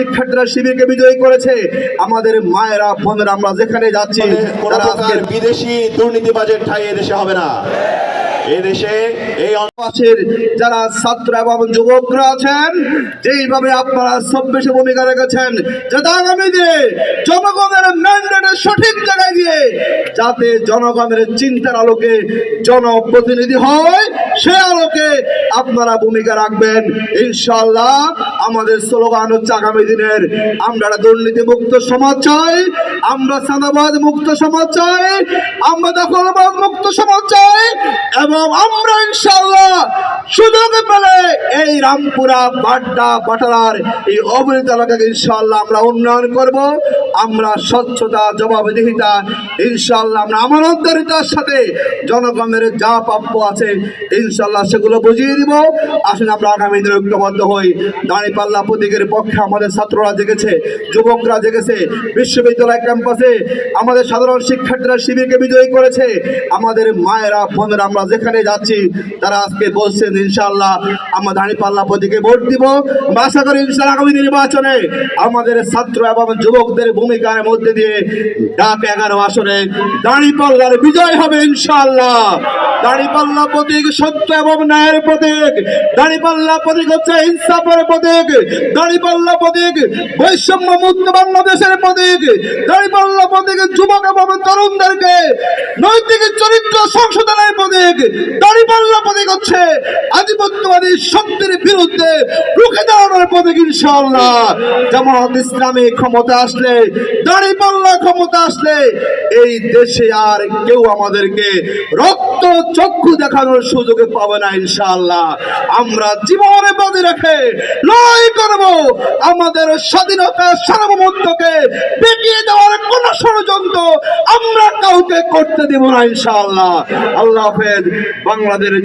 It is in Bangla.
শিক্ষার্থীরা শিবিরকে বিজয়ী করেছে। আমাদের মায়েরা বোনেরা আমরা যেখানে যাচ্ছি বিদেশি দুর্নীতিবাজের ঠাই এদেশে হবে না। এদেশে এই অন- যারা ছাত্র এবং যুবকরা আছেন, যেইভাবে আপনারা সভ্যসে ভূমিকা রেখেছেন যাতে আগামী দিনে জনগণের ম্যান্ডেটের সঠিক জায়গায় গিয়ে যাতে জনগণের চিন্তার আলোকে জনপ্রতিনিধি হয়, সে আলোকে আপনারা ভূমিকা রাখবেন। ইনশাল্লাহ আমাদের স্লোগান হচ্ছে আগামী দিনের আমরা দুর্নীতি মুক্ত সমাজ চাই, আমরা সাদাবাদ মুক্ত সমাজ চাই, আমরা দখলবাদ সমাজ চাই এবং আমরা ইনশাল্লাহ সুযোগ পেলে এই রামপুরা, বাড্ডা, বাটারার এই অবনীত এলাকাকে ইনশাল্লাহ আমরা উন্নয়ন করব। আমরা স্বচ্ছতা, জবাবদিহিতা ইনশাল্লাহ আমরা আমানতদারিতার সাথে জনগণের যা প্রাপ্য আছে ইনশাল্লাহ সেগুলো বুঝিয়ে দিব। আসুন আমরা আগামী দিনে ঐক্যবদ্ধ হই। দাঁড়িপাল্লা প্রতীকের পক্ষে আমাদের ছাত্ররা জেগেছে, যুবকরা জেগেছে, বিশ্ববিদ্যালয় ক্যাম্পাসে আমাদের সাধারণ শিক্ষার্থীরা শিবিরকে বিজয়ী করেছে। আমাদের মায়েরা, বোনেরা আমরা যেখানে যাচ্ছি, তারা আজকে বলছেন ইনশাল্লাহ আমরা দাঁড়িপাল্লা প্রতীকে ভোট দিব। আশা করি ইনশাল্লাহ আগামী নির্বাচনে আমাদের ছাত্র এবং যুবকদের ভূমিকার মধ্যে দিয়ে ডাক এগারো আসনে দাঁড়িপাল্লার বিজয় হবে ইনশাল্লাহ দাঁড়িপাল্লা হচ্ছে প্রতীক। দাঁড়িপাল্লা বৈষম্য প্রতীক। যুবক এবং নৈতিক চরিত্র সংশোধনের রক্ত চক্ষু দেখানোর সুযোগে পাবে না ইনশাআল্লাহ। আমরা জীবনে বাদে রেখে লড়াই করব। আমাদের স্বাধীনতা সার্বভৌমত্বকে বেটিয়ে দেওয়ার কোন ষড়যন্ত্র আমরা কাউকে করতে দেব না ইনশাআল্লাহ। আল্লাহ হাফেজ। বাংলাদেশ